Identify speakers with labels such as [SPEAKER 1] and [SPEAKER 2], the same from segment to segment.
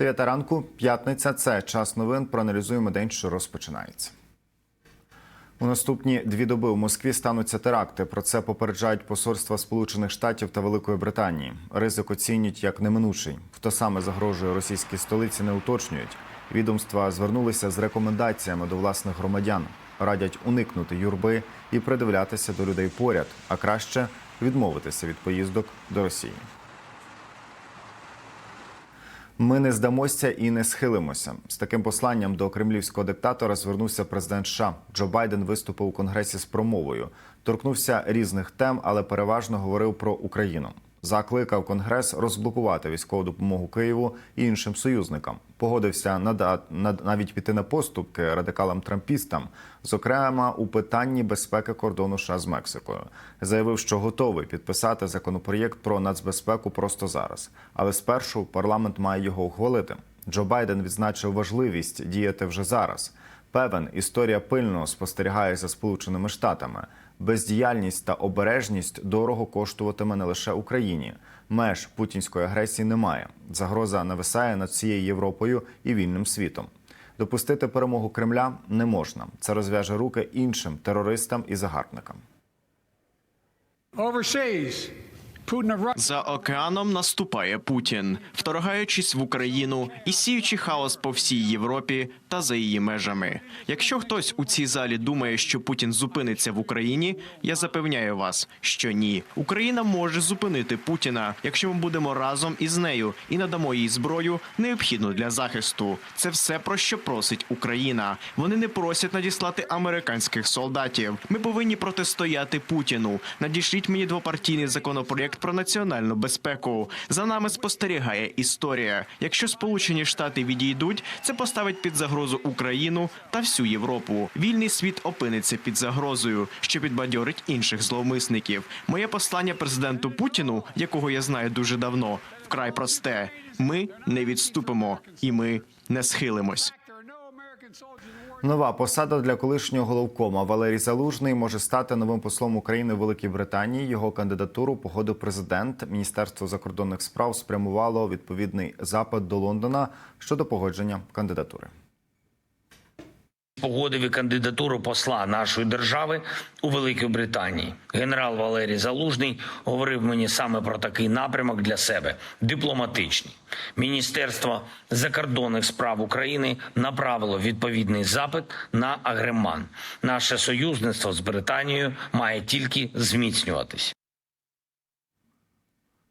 [SPEAKER 1] Дев'ята ранку, п'ятниця. Це час новин. Проаналізуємо день, що розпочинається. У наступні дві доби у Москві стануться теракти. Про це попереджають посольства Сполучених Штатів та Великої Британії. Ризик оцінюють як неминучий. Хто саме загрожує російській столиці, не уточнюють. Відомства звернулися з рекомендаціями до власних громадян. Радять уникнути юрби і придивлятися до людей поряд, а краще відмовитися від поїздок до Росії. Ми не здамося і не схилимося. З таким посланням до кремлівського диктатора звернувся президент США. Джо Байден виступив у конгресі з промовою. Торкнувся різних тем, але переважно говорив про Україну. Закликав Конгрес розблокувати військову допомогу Києву і іншим союзникам. Погодився нада- навіть піти на поступки радикалам-трампістам, зокрема у питанні безпеки кордону США з Мексикою. Заявив, що готовий підписати законопроєкт про нацбезпеку просто зараз. Але спершу парламент має його ухвалити. Джо Байден відзначив важливість діяти вже зараз. Певен, історія пильно спостерігає за Сполученими Штатами. Бездіяльність та обережність дорого коштуватиме не лише Україні. Меж путінської агресії немає. Загроза нависає над всією Європою і вільним світом. Допустити перемогу Кремля не можна. Це розв'яже руки іншим терористам і загарбникам.
[SPEAKER 2] Overseas.
[SPEAKER 3] За океаном наступає Путін, вторгаючись в Україну і сіючи хаос по всій Європі та за її межами. Якщо хтось у цій залі думає, що Путін зупиниться в Україні, я запевняю вас, що ні. Україна може зупинити Путіна, якщо ми будемо разом із нею і надамо їй зброю, необхідну для захисту. Це все про що просить Україна. Вони не просять надіслати американських солдатів. Ми повинні протистояти Путіну. Надішліть мені двопартійний законопроєкт про національну безпеку. За нами спостерігає історія. Якщо Сполучені Штати відійдуть, це поставить під загрозу Україну та всю Європу. Вільний світ опиниться під загрозою, що підбадьорить інших зловмисників. Моє послання президенту Путіну, якого я знаю дуже давно, вкрай просте: ми не відступимо і ми не схилимось.
[SPEAKER 1] Нова посада для колишнього головкома Валерій Залужний може стати новим послом України в Великій Британії. Його кандидатуру погодив президент. Міністерство закордонних справ спрямувало відповідний запит до Лондона щодо погодження кандидатури.
[SPEAKER 4] Погодив і кандидатуру посла нашої держави у Великій Британії. Генерал Валерій Залужний говорив мені саме про такий напрямок для себе дипломатичний. Міністерство закордонних справ України направило відповідний запит на агреман. Наше союзництво з Британією має тільки зміцнюватись.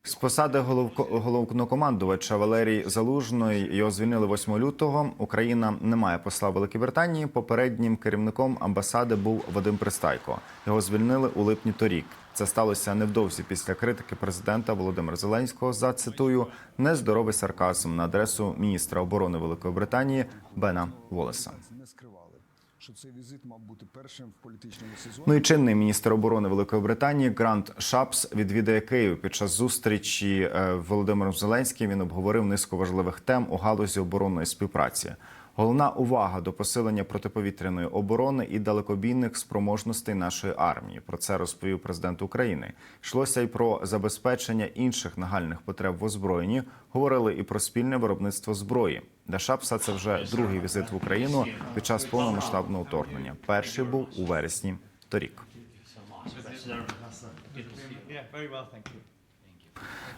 [SPEAKER 1] З посади головнокомандувача Валерій Залужний його звільнили 8 лютого. Україна не має посла в Великій Британії. Попереднім керівником амбасади був Вадим Пристайко. Його звільнили у липні торік. Це сталося невдовзі після критики президента Володимира Зеленського за цитую нездоровий сарказм на адресу міністра оборони Великої Британії Бена Волеса.
[SPEAKER 5] Що цей візит мав бути першим в політичному сезоні.
[SPEAKER 1] Ну і чинний міністр оборони Великої Британії Грант Шапс відвідає Київ. Під час зустрічі е, Володимиром Зеленським він обговорив низку важливих тем у галузі оборонної співпраці. Головна увага до посилення протиповітряної оборони і далекобійних спроможностей нашої армії. Про це розповів президент України. Йшлося й про забезпечення інших нагальних потреб в озброєнні. Говорили і про спільне виробництво зброї. Для Шапса це вже другий візит в Україну під час повномасштабного вторгнення. Перший був у вересні торік.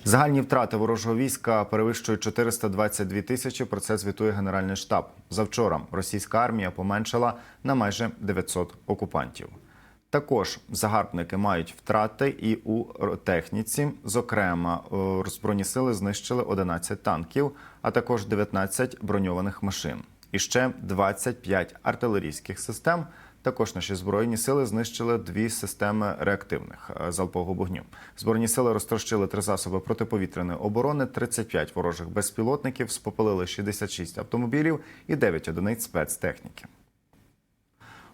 [SPEAKER 1] Загальні втрати ворожого війська перевищують 422 тисячі. Про це звітує Генеральний штаб. Завчора російська армія поменшала на майже 900 окупантів. Також загарбники мають втрати і у техніці. Зокрема, е, збройні сили знищили 11 танків, а також 19 броньованих машин. І ще 25 артилерійських систем. Також наші збройні сили знищили дві системи реактивних е, залпового вогню. Збройні сили розтрощили три засоби протиповітряної оборони, 35 ворожих безпілотників, спопалили 66 автомобілів і 9 одиниць спецтехніки.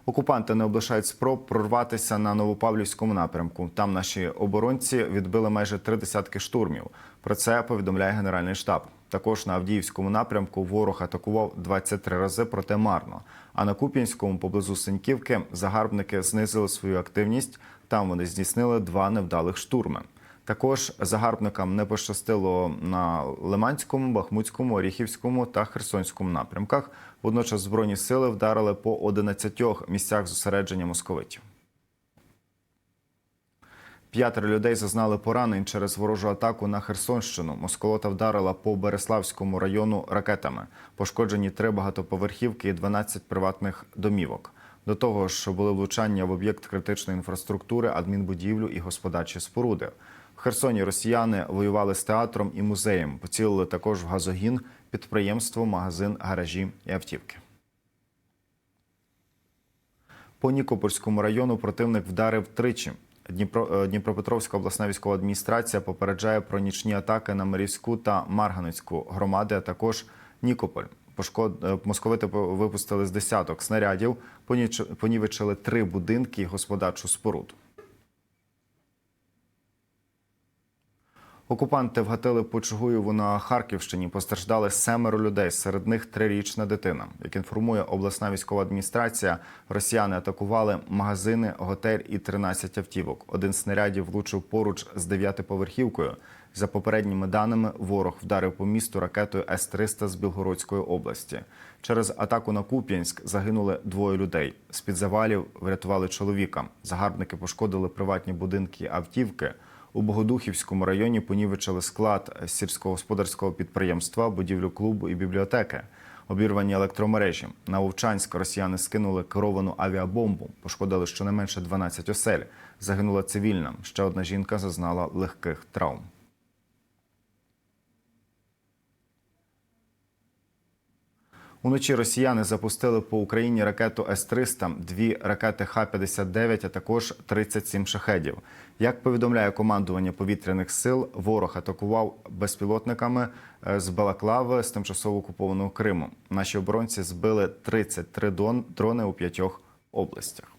[SPEAKER 1] Окупанти не облишають спроб прорватися на Новопавлівському напрямку. Там наші оборонці відбили майже три десятки штурмів. Про це повідомляє Генеральний штаб. Також на Авдіївському напрямку ворог атакував 23 рази, проте марно. А на Куп'янському, поблизу Синьківки, загарбники знизили свою активність. Там вони здійснили два невдалих штурми. Також загарбникам не пощастило на Лиманському, Бахмутському, Оріхівському та Херсонському напрямках. Водночас збройні сили вдарили по 11 місцях зосередження московитів. П'ятеро людей зазнали поранень через ворожу атаку на Херсонщину. Москолота вдарила по Береславському району ракетами. Пошкоджені три багатоповерхівки і 12 приватних домівок. До того ж, були влучання в об'єкт критичної інфраструктури, адмінбудівлю і господарчі споруди. В Херсоні росіяни воювали з театром і музеєм. Поцілили також в газогін, підприємство, магазин, гаражі і автівки. По Нікопольському району противник вдарив тричі. Дніпро, е, Дніпропетровська обласна військова адміністрація попереджає про нічні атаки на Марівську та Марганицьку громади, а також Нікополь. Пошкод... е, Московити випустили з десяток снарядів, понівечили три будинки і господарчу споруду. Окупанти вгатили по Чугуєву на Харківщині. Постраждали семеро людей, серед них трирічна дитина. Як інформує обласна військова адміністрація, росіяни атакували магазини, готель і 13 автівок. Один з снарядів влучив поруч з дев'ятиповерхівкою. За попередніми даними, ворог вдарив по місту ракетою С-300 з Білгородської області. Через атаку на Куп'янськ загинули двоє людей. З під завалів врятували чоловіка. Загарбники пошкодили приватні будинки, автівки. У Богодухівському районі понівечили склад сільськогосподарського підприємства, будівлю клубу і бібліотеки. Обірвані електромережі. На Вовчанськ росіяни скинули керовану авіабомбу. Пошкодили щонайменше 12 осель. Загинула цивільна. Ще одна жінка зазнала легких травм. Уночі росіяни запустили по Україні ракету С-300, дві ракети Х-59, а також 37 шахедів. Як повідомляє командування повітряних сил, ворог атакував безпілотниками е, з Балаклави з тимчасово окупованого Криму. Наші оборонці збили 33 дон- дрони у п'ятьох областях.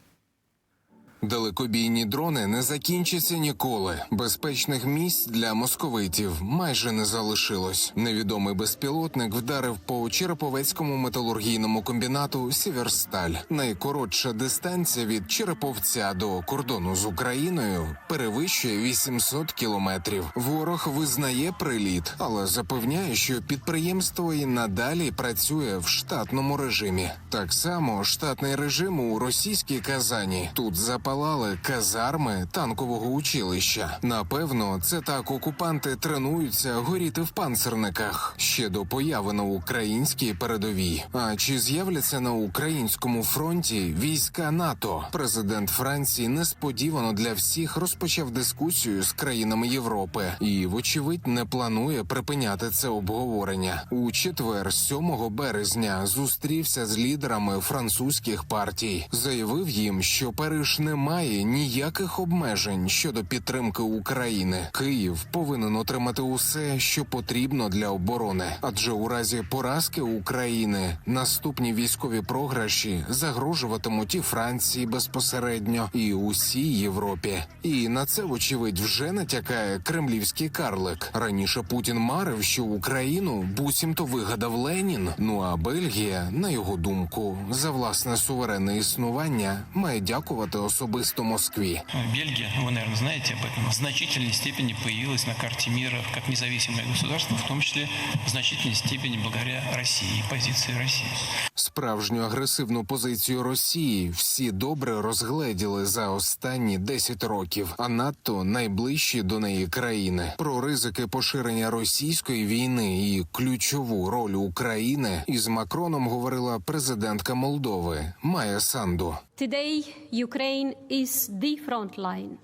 [SPEAKER 6] Далекобійні дрони не закінчаться ніколи. Безпечних місць для московитів майже не залишилось. Невідомий безпілотник вдарив по Череповецькому металургійному комбінату Сіверсталь. Найкоротша дистанція від Череповця до кордону з Україною перевищує 800 кілометрів. Ворог визнає приліт, але запевняє, що підприємство і надалі працює в штатному режимі. Так само штатний режим у російській Казані. Тут запалали казарми танкового училища. Напевно, це так окупанти тренуються горіти в панцерниках ще до появи на українській передовій. А чи з'являться на українському фронті війська НАТО? Президент Франції несподівано для всіх розпочав дискусію з країнами Європи і, вочевидь, не планує припиняти це обговорення. У четвер, 7 березня, зустрівся з лідерами французьких партій. Заявив їм, що Париж не має ніяких обмежень щодо підтримки України. Київ повинен отримати усе, що потрібно для оборони, адже у разі поразки України наступні військові програші загрожуватимуть і Франції безпосередньо, і усій Європі. І на це, вочевидь, вже натякає кремлівський карлик. Раніше Путін марив, що Україну буцімто вигадав Ленін. Ну а Бельгія, на його думку, за власне суверенне існування має дякувати особисто Москві.
[SPEAKER 7] Бельгия, вы, наверное, знаете об этом, в значительной степени появилась на карте мира как независимое государство, в том числе в значительной степени благодаря России, позиции России.
[SPEAKER 6] Справжню агресивну позицію Росії всі добре розгледіли за останні 10 років, а надто найближчі до неї країни. Про ризики поширення російської війни і ключову роль України із Макроном говорила президентка Молдови Майя Санду.
[SPEAKER 8] Today, Ukraine is the front line,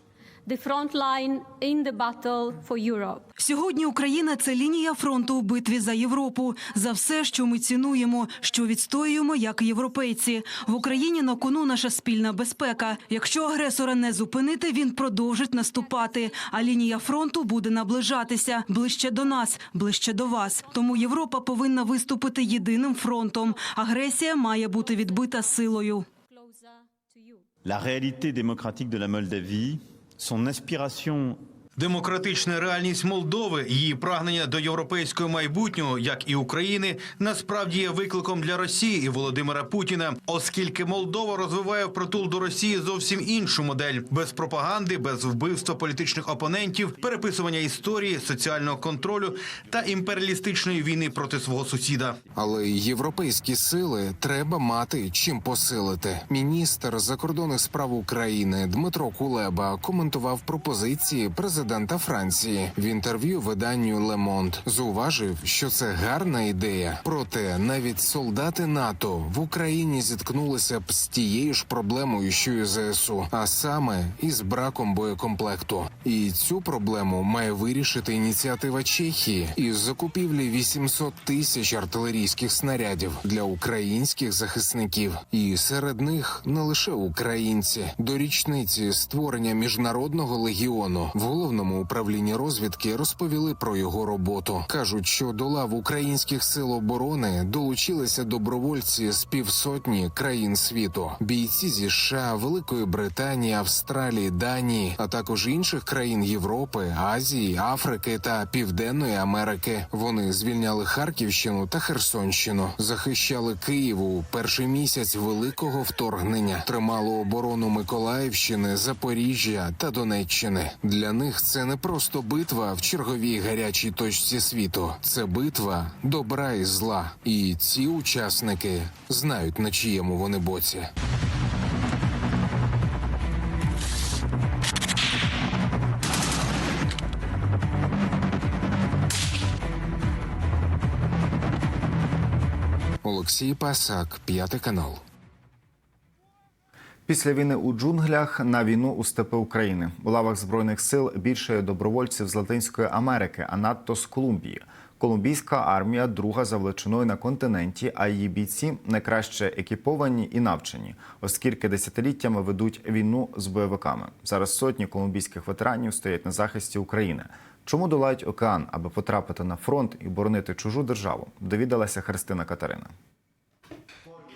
[SPEAKER 8] the front line in the battle for Europe.
[SPEAKER 9] Сьогодні Україна це лінія фронту у битві за Європу, за все, що ми цінуємо, що відстоюємо як європейці. В Україні на кону наша спільна безпека. Якщо агресора не зупинити, він продовжить наступати. А лінія фронту буде наближатися ближче до нас, ближче до вас. Тому Європа повинна виступити єдиним фронтом. Агресія має бути відбита силою.
[SPEAKER 10] La réalité démocratique de la Moldavie, son aspiration Демократична реальність Молдови, її прагнення до європейського майбутнього, як і України, насправді є викликом для Росії і Володимира Путіна, оскільки Молдова розвиває впритул до Росії зовсім іншу модель без пропаганди, без вбивства політичних опонентів, переписування історії, соціального контролю та імперіалістичної війни проти свого сусіда.
[SPEAKER 6] Але європейські сили треба мати чим посилити. Міністр закордонних справ України Дмитро Кулеба коментував пропозиції президента Франції в інтерв'ю виданню Monde. Зауважив, що це гарна ідея. Проте навіть солдати НАТО в Україні зіткнулися б з тією ж проблемою, що і ЗСУ, а саме із браком боєкомплекту. І цю проблему має вирішити ініціатива Чехії із закупівлі 800 тисяч артилерійських снарядів для українських захисників. І серед них не лише українці. До річниці створення міжнародного легіону в головному управлінні розвідки розповіли про його роботу. кажуть, що до лав українських сил оборони долучилися добровольці з півсотні країн світу, бійці зі США, Великої Британії, Австралії, Данії, а також інших країн Європи, Азії, Африки та Південної Америки. Вони звільняли Харківщину та Херсонщину, захищали Київ у перший місяць великого вторгнення, тримали оборону Миколаївщини, Запоріжжя та Донеччини. Для них це не просто битва в черговій гарячій точці світу. Це битва добра і зла. І ці учасники знають на чиєму вони боці. Олексій Пасак, п'ятий канал.
[SPEAKER 1] Після війни у джунглях на війну у степи України у лавах збройних сил більше добровольців з Латинської Америки, а надто з Колумбії. Колумбійська армія друга за величиною на континенті, а її бійці найкраще екіповані і навчені, оскільки десятиліттями ведуть війну з бойовиками. Зараз сотні колумбійських ветеранів стоять на захисті України. Чому долають океан, аби потрапити на фронт і боронити чужу державу? Довідалася Христина Катерина.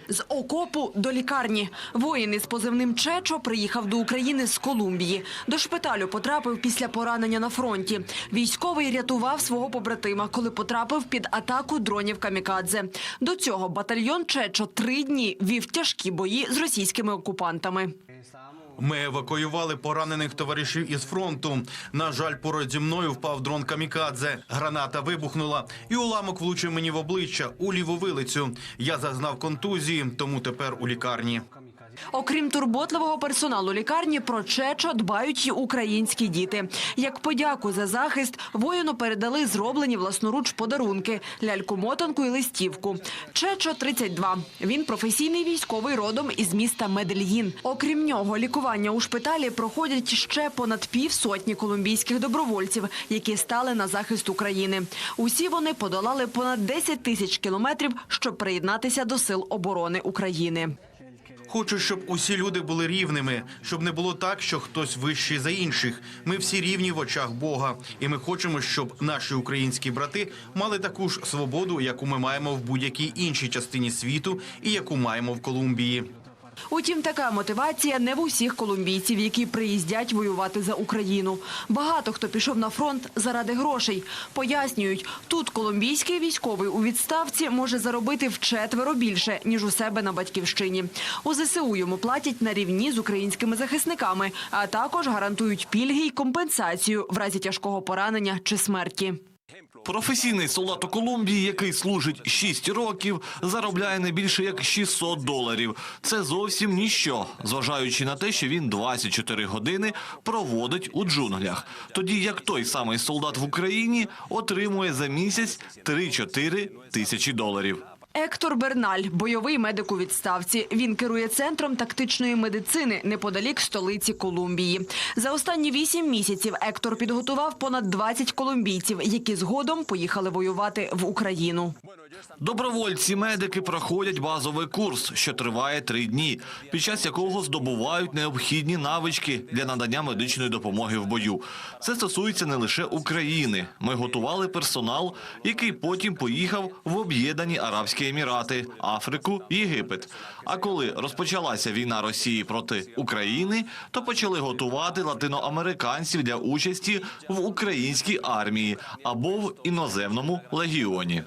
[SPEAKER 11] З окопу до лікарні. Воїн із позивним Чечо приїхав до України з Колумбії. До шпиталю потрапив після поранення на фронті. Військовий рятував свого побратима, коли потрапив під атаку дронів камікадзе. До цього батальйон Чечо три дні вів тяжкі бої з російськими окупантами.
[SPEAKER 10] Ми евакуювали поранених товаришів із фронту. На жаль, поруч зі мною впав дрон камікадзе. Граната вибухнула, і уламок влучив мені в обличчя у ліву вилицю. Я зазнав контузії, тому тепер у лікарні.
[SPEAKER 11] Окрім турботливого персоналу лікарні, про Чечо дбають й українські діти. Як подяку за захист, воїну передали зроблені власноруч подарунки – ляльку-мотанку і листівку. Чечо – 32. Він професійний військовий родом із міста Медельїн. Окрім нього, лікування у шпиталі проходять ще понад півсотні колумбійських добровольців, які стали на захист України. Усі вони подолали понад 10 тисяч кілометрів, щоб приєднатися до сил оборони України.
[SPEAKER 10] Хочу, щоб усі люди були рівними, щоб не було так, що хтось вищий за інших. Ми всі рівні в очах Бога, і ми хочемо, щоб наші українські брати мали таку ж свободу, яку ми маємо в будь-якій іншій частині світу, і яку маємо в Колумбії.
[SPEAKER 11] Утім, така мотивація не в усіх колумбійців, які приїздять воювати за Україну. Багато хто пішов на фронт заради грошей. Пояснюють, тут колумбійський військовий у відставці може заробити вчетверо більше, ніж у себе на батьківщині. У ЗСУ йому платять на рівні з українськими захисниками, а також гарантують пільги й компенсацію в разі тяжкого поранення чи смерті.
[SPEAKER 12] Професійний солдат у Колумбії, який служить 6 років, заробляє не більше як 600 доларів. Це зовсім ніщо, зважаючи на те, що він 24 години проводить у джунглях. Тоді як той самий солдат в Україні отримує за місяць 3-4 тисячі доларів.
[SPEAKER 11] Ектор Берналь, бойовий медик у відставці. Він керує центром тактичної медицини неподалік столиці Колумбії. За останні вісім місяців Ектор підготував понад 20 колумбійців, які згодом поїхали воювати в Україну.
[SPEAKER 12] Добровольці медики проходять базовий курс, що триває три дні, під час якого здобувають необхідні навички для надання медичної допомоги в бою. Це стосується не лише України. Ми готували персонал, який потім поїхав в Об'єднані Арабські Емірати, Африку, Єгипет. А коли розпочалася війна Росії проти України, то почали готувати латиноамериканців для участі в українській армії або в іноземному легіоні.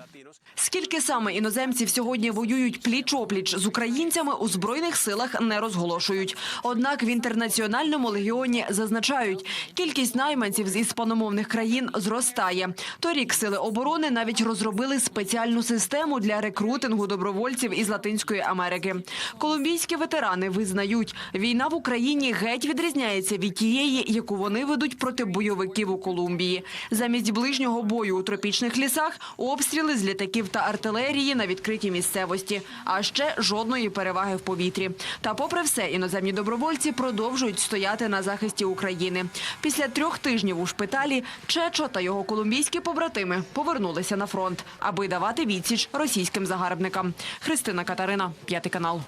[SPEAKER 11] Скільки саме іноземців сьогодні воюють пліч-опліч з українцями у збройних силах не розголошують. Однак в інтернаціональному легіоні зазначають, кількість найманців з іспаномовних країн зростає. Торік сили оборони навіть розробили спеціальну систему для рекрутингу добровольців із Латинської Америки. Колумбійські ветерани визнають, війна в Україні геть відрізняється від тієї, яку вони ведуть проти бойовиків у Колумбії. Замість ближнього бою у тропічних лісах обстріли з літаків та артилерії на відкритій місцевості, а ще жодної переваги в повітрі. Та, попри все, іноземні добровольці продовжують стояти на захисті України. Після трьох тижнів у шпиталі Чечо та його колумбійські побратими повернулися на фронт, аби давати відсіч російським загарбникам. Христина Катерина, п'ятий канал.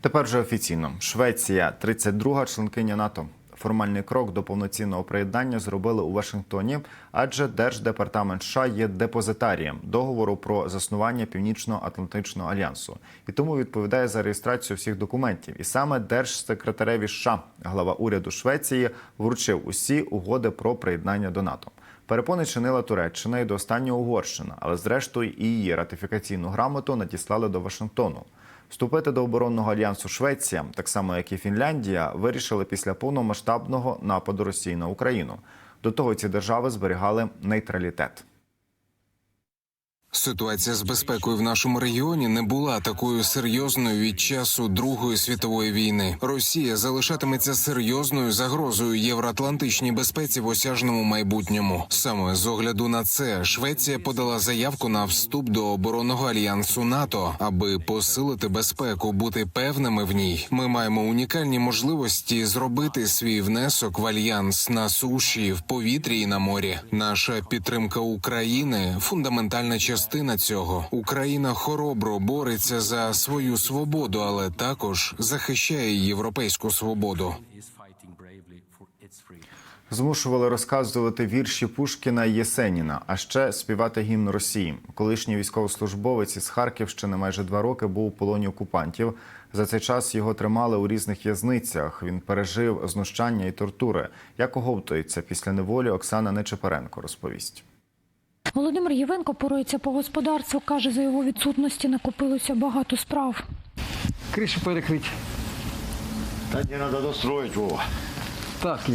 [SPEAKER 1] Тепер вже офіційно. Швеція, 32-га членкиня НАТО. Формальний крок до повноцінного приєднання зробили у Вашингтоні, адже Держдепартамент США є депозитарієм договору про заснування Північно-Атлантичного альянсу і тому відповідає за реєстрацію всіх документів. І саме держсекретареві США, глава уряду Швеції, вручив усі угоди про приєднання до НАТО. Перепони чинила Туреччина і до останнього Угорщина, але зрештою і її ратифікаційну грамоту надіслали до Вашингтону. Вступити до оборонного альянсу Швеція, так само як і Фінляндія, вирішили після повномасштабного нападу Росії на Україну. До того ці держави зберігали нейтралітет.
[SPEAKER 6] Ситуація з безпекою в нашому регіоні не була такою серйозною від часу Другої світової війни. Росія залишатиметься серйозною загрозою євроатлантичній безпеці в осяжному майбутньому. Саме з огляду на це Швеція подала заявку на вступ до оборонного альянсу НАТО, аби посилити безпеку, бути певними в ній. Ми маємо унікальні можливості зробити свій внесок в альянс на суші, в повітрі і на морі. Наша підтримка України фундаментальна частина цього. Україна хоробро бореться за свою свободу, але також захищає європейську свободу.
[SPEAKER 1] Змушували розказувати вірші Пушкіна і Єсеніна, а ще співати гімн Росії. Колишній військовослужбовець із Харківщини майже два роки був у полоні окупантів. За цей час його тримали у різних в'язницях. Він пережив знущання і тортури. Як оговтується після неволі Оксана Нечепаренко розповість.
[SPEAKER 13] Володимир Євенко порується по господарству. Каже, за його відсутності накопилося багато справ.
[SPEAKER 5] Кришу перекрити.
[SPEAKER 14] Та не треба достроїти, Вова.
[SPEAKER 5] Так, і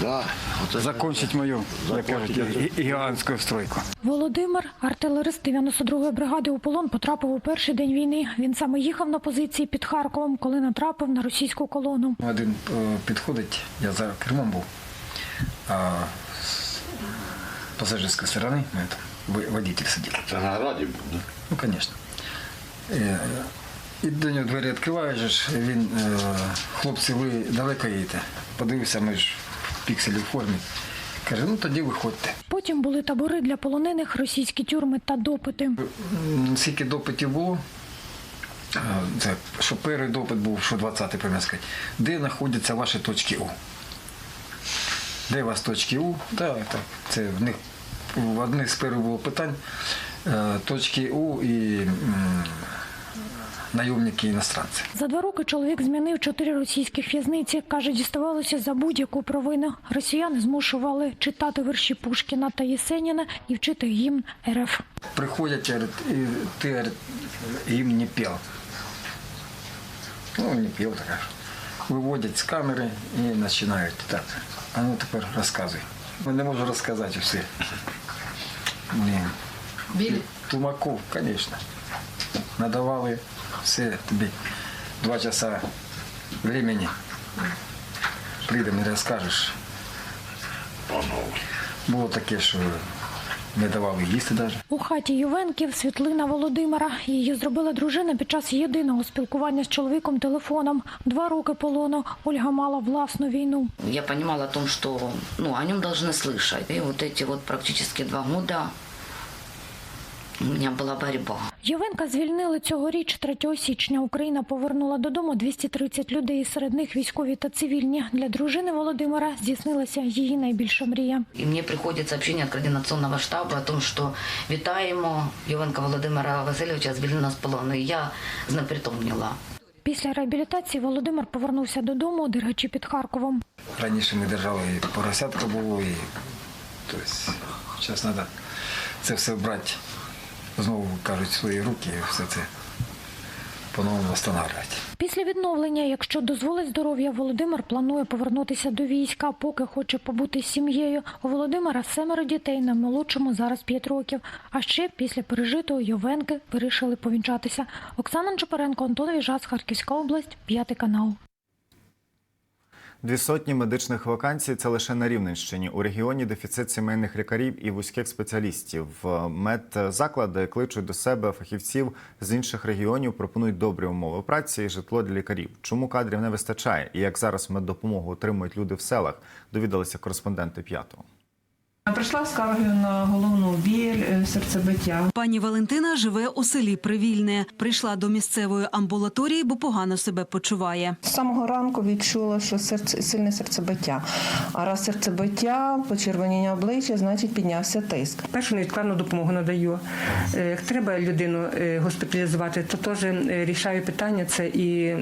[SPEAKER 14] Да. Оце
[SPEAKER 5] закончить мою, як кажуть, гігантську стройку.
[SPEAKER 13] Володимир, артилерист 92-ї бригади у полон, потрапив у перший день війни. Він саме їхав на позиції під Харковом, коли натрапив на російську колону.
[SPEAKER 5] Один е, підходить, я за кермом був, пасажирської сторони ну, это, водитель сидів.
[SPEAKER 14] Це на раді був, да?
[SPEAKER 5] Ну, звісно. Е, І до нього двері відкриваєш, він, е, хлопці, ви далеко їдете. Подивився, ми ж в пікселі в формі. Каже, ну тоді виходьте.
[SPEAKER 13] Потім були табори для полонених, російські тюрми та допити.
[SPEAKER 5] Скільки допитів було? Е, Це, що перший допит був, що 20-й, правильно сказати. Де знаходяться ваші точки У? Де у вас точки У? Так, так. Це в них в одних з перших було питань. Е, Точки У і найомники іностранці.
[SPEAKER 13] За два роки чоловік змінив чотири російських в'язниці. Каже, діставалося за будь-яку провину. Росіяни змушували читати вірші Пушкіна та Єсеніна і вчити гімн РФ.
[SPEAKER 5] Приходять, говорят, и ты говорит, им не пел. Ну, не пел, так. Виводять з камери і починають так. А ну тепер розказуй. Ну, не можу розказати все. Блін.
[SPEAKER 11] Білі?
[SPEAKER 5] Тумаков, звісно. Надавали все тобі два часа времени. Прийдемо і розкажеш. Було таке, що не давали їсти навіть.
[SPEAKER 13] У хаті Ювенків світлина Володимира. Її зробила дружина під час єдиного спілкування з чоловіком телефоном. Два роки полону Ольга мала власну війну.
[SPEAKER 15] Я понимала о том, что ну, о нем должны слышать. И вот эти вот практически два года у меня была борьба.
[SPEAKER 13] Євенка звільнили цьогоріч 3 січня. Україна повернула додому 230 людей, серед них військові та цивільні. Для дружини Володимира здійснилася її найбільша мрія.
[SPEAKER 15] И мне приходит сообщение от координационного штаба о том, что вітаємо Євенка Володимира Васильовича звільнена з полону. Я знепритомніла.
[SPEAKER 13] Після реабілітації Володимир повернувся додому, дергаючи під Харковом.
[SPEAKER 5] Раніше ми держали і поросятка було, і тобто, зараз треба це все брати, знову кажуть, свої руки все це по-новому встановлювати.
[SPEAKER 13] Після відновлення, якщо дозволить здоров'я, Володимир планує повернутися до війська, поки хоче побути з сім'єю. У Володимира семеро дітей, на молодшому зараз 5 років. А ще після пережитого Йовенки вирішили повінчатися. Оксана Чепаренко, Антон Віжас, Харківська область, п'ятий канал.
[SPEAKER 1] Дві сотні медичних вакансій це лише на Рівненщині. У регіоні дефіцит сімейних лікарів і вузьких спеціалістів. Медзаклади кличуть до себе фахівців з інших регіонів, пропонують добрі умови праці і житло для лікарів. Чому кадрів не вистачає і як зараз меддопомогу отримують люди в селах, довідалися кореспонденти п'ятого.
[SPEAKER 16] Прийшла скаргою на головну біль, е, серцебиття.
[SPEAKER 9] Пані Валентина живе у селі Привільне. Прийшла до місцевої амбулаторії, бо погано себе почуває.
[SPEAKER 16] З самого ранку відчула, що серце сильне серцебиття. А раз серцебиття, почервоніння обличчя, значить піднявся тиск. Першу невідкладну допомогу надаю. Е, Як треба людину е, госпіталізувати, то теж рішаю питання це і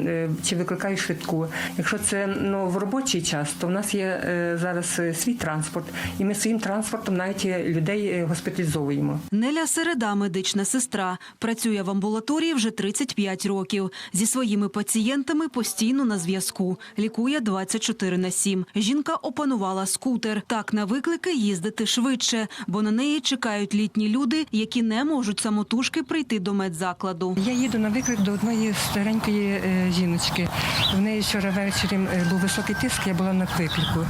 [SPEAKER 16] чи викликаю швидку. Якщо це ну, в робочий час, то в нас є зараз свій транспорт, і ми своїм транспортом навіть е, людей е, госпіталізовуємо.
[SPEAKER 9] Неля Середа, медична сестра, працює в амбулаторії вже 35 років. Зі своїми пацієнтами постійно на зв'язку. Лікує 24 на 7. Жінка опанувала скутер. Так на виклики їздити швидше, бо на неї чекають літні люди, які не можуть самотужки прийти до медзакладу.
[SPEAKER 16] Я їду на виклик до одної старенької е, жіночки. В неї вчора ввечері був високий тиск, я була на виклику.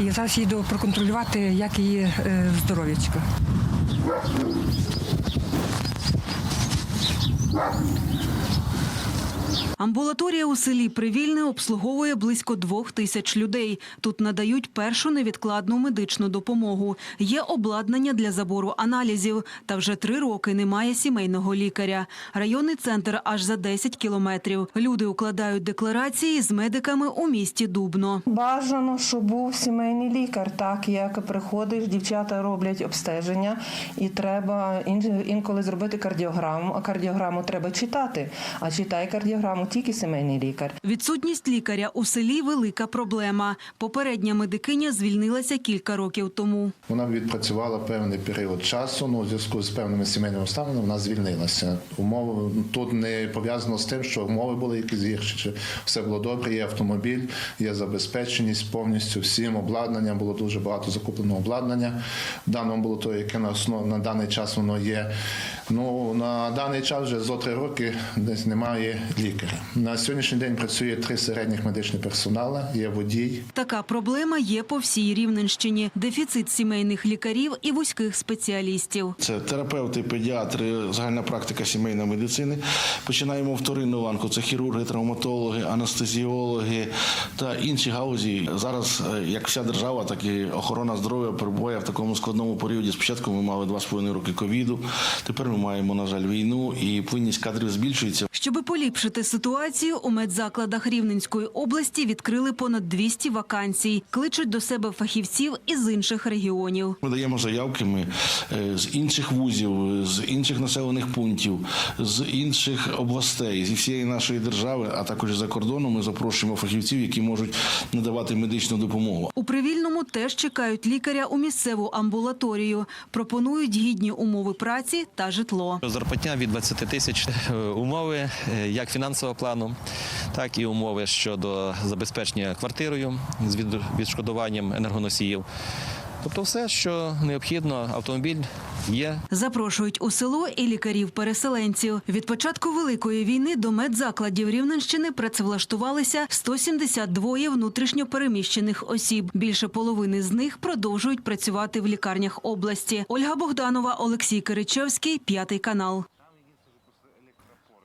[SPEAKER 16] І зараз їду проконтролювати, як її е, здоров'ячко.
[SPEAKER 9] Амбулаторія у селі Привільне обслуговує близько двох тисяч людей. Тут надають першу невідкладну медичну допомогу. Є обладнання для забору аналізів. Та вже три роки немає сімейного лікаря. Районний центр аж за 10 кілометрів. Люди укладають декларації з медиками у місті Дубно.
[SPEAKER 16] Бажано, щоб був сімейний лікар, так як приходиш, дівчата роблять обстеження, і треба інколи зробити кардіограму. А кардіограму треба читати. А читає кардіограму тільки сімейний лікар.
[SPEAKER 9] Відсутність лікаря у селі велика проблема. Попередня медикиня звільнилася кілька років тому.
[SPEAKER 17] Вона відпрацювала певний період часу. Ну, у зв'язку з певними сімейними обставинами вона звільнилася. Умови тут не пов'язано з тим, що умови були якісь гірші. Чи все було добре. Є автомобіль, є забезпеченість повністю всім обладнанням. Було дуже багато закупленого обладнання. В даному амбулаторії, яке на основ на даний час воно є. Ну на даний час вже зо три роки десь немає лікаря. На сьогоднішній день працює три середніх медичні персонали, є водій.
[SPEAKER 9] Така проблема є по всій Рівненщині. Дефіцит сімейних лікарів і вузьких спеціалістів.
[SPEAKER 18] Це терапевти, педіатри, загальна практика сімейної медицини. Починаємо вторинну ланку. Це хірурги, травматологи, анестезіологи та інші галузі. Зараз е, як вся держава, так і охорона здоров'я перебуває в такому складному періоді. Спочатку ми мали два з половиною роки ковіду. Тепер ми маємо, на жаль, війну і плинність кадрів збільшується.
[SPEAKER 9] Щоби поліпшити ситуацію, у медзакладах Рівненської області відкрили понад 200 вакансій. Кличуть до себе фахівців із інших регіонів.
[SPEAKER 18] Ми даємо заявки ми е, з інших вузів, з інших населених пунктів, з інших областей, зі всієї нашої держави, а також за кордону. Ми запрошуємо фахівців, які можуть надавати медичну допомогу.
[SPEAKER 9] У Привільному теж чекають лікаря у місцеву амбулаторію. Пропонують гідні умови праці та житло.
[SPEAKER 19] Зарплатня від 20 тисяч Е, умови е, як фінансового плану, так і умови щодо забезпечення квартирою з відшкодуванням енергоносіїв. Тобто все, що необхідно, автомобіль є.
[SPEAKER 9] Запрошують у село і лікарів-переселенців. Від початку Великої війни до медзакладів Рівненщини працевлаштувалися 172 внутрішньопереміщених осіб. Більше половини з них продовжують працювати в лікарнях області. Ольга Богданова, Олексій Киричевський, п'ятий канал.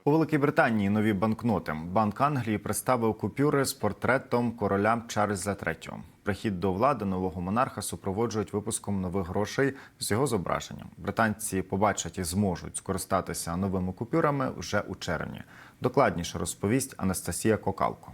[SPEAKER 1] У Великій Британії нові банкноти. Банк Англії представив купюри з портретом короля Чарльза III. Прихід до влади нового монарха супроводжують випуском нових грошей з його зображенням. Британці побачать і зможуть скористатися новими купюрами вже у червні. Докладніше розповість Анастасія Кокалко.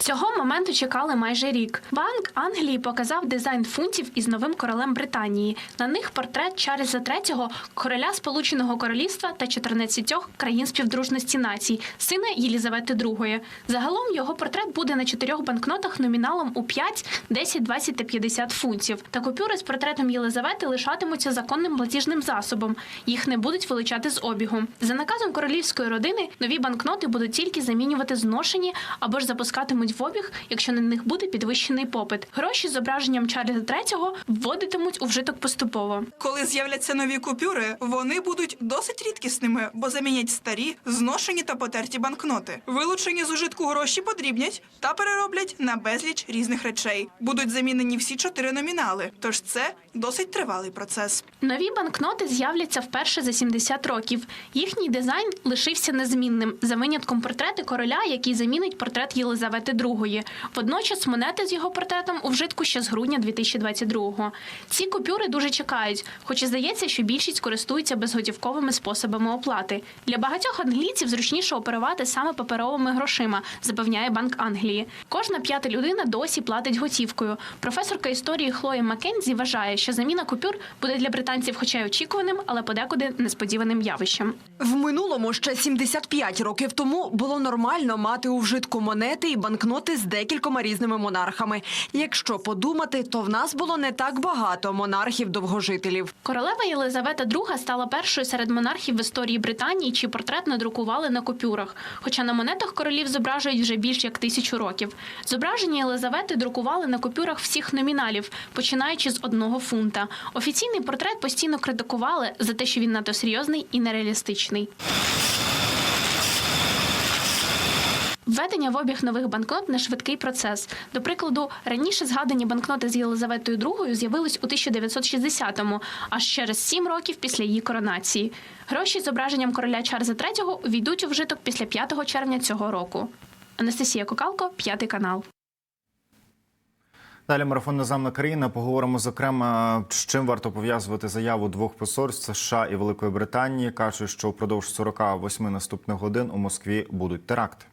[SPEAKER 20] Цього моменту чекали майже рік. Банк Англії показав дизайн фунтів із новим королем Британії. На них портрет Чарльза III, короля Сполученого Королівства та 14 країн співдружності націй, сина Єлізавети II. Загалом його портрет буде на чотирьох банкнотах номіналом у 5, 10, 20 та 50 фунтів. Та купюри з портретом Єлизавети лишатимуться законним платіжним засобом. Їх не будуть вилучати з обігу. За наказом королівської родини нові банкноти будуть тільки замінювати зношені або ж запускатимуть в обіг, якщо на них буде підвищений попит. Гроші з зображенням Чарльза III вводитимуть у вжиток поступово.
[SPEAKER 21] Коли з'являться нові купюри, вони будуть досить рідкісними, бо замінять старі, зношені та потерті банкноти. Вилучені з ужитку гроші подрібнять та перероблять на безліч різних речей. Будуть замінені всі чотири номінали. Тож це досить тривалий процес.
[SPEAKER 20] Нові банкноти з'являться вперше за 70 років. Їхній дизайн лишився незмінним за винятком портрети короля, який замінить портрет Єлизавети II. Водночас монети з його портретом у вжитку ще з грудня 2022-го. Ці купюри дуже чекають, хоч і здається, що більшість користуються безготівковими способами оплати. Для багатьох англійців зручніше оперувати саме паперовими грошима, запевняє Банк Англії. Кожна п'ята людина досі платить готівкою. Професорка історії Хлоя Маккензі вважає, що заміна купюр буде для британців, хоча й очікуваним, але подекуди несподіваним явищем.
[SPEAKER 11] В минулому ще 75 років тому було нормально мати у вжитку монети і банкноти з декількома різними монархами. Якщо подумати, то в нас було не так багато монархів-довгожителів.
[SPEAKER 20] Королева Єлизавета II стала першою серед монархів в історії Британії, чий портрет надрукували на купюрах. Хоча на монетах королів зображують вже більш як тисячу років. Зображення Єлизавети друкували на купюрах всіх номіналів, починаючи з одного фунта. Офіційний портрет постійно критикували за те, що він надто серйозний і нереалістичний. Введення в обіг нових банкнот не швидкий процес. До прикладу, раніше згадані банкноти з Єлизаветою II з'явились у 1960-му, аж через сім років після її коронації. Гроші з зображенням короля Чарльза III увійдуть у вжиток після 5 червня цього року. Анастасія Кокалко, п'ятий канал.
[SPEAKER 1] Далі марафон незамна країна. Поговоримо зокрема, з чим варто пов'язувати заяву двох посольств США і Великої Британії. кажуть, що впродовж 48 наступних годин у Москві будуть теракти.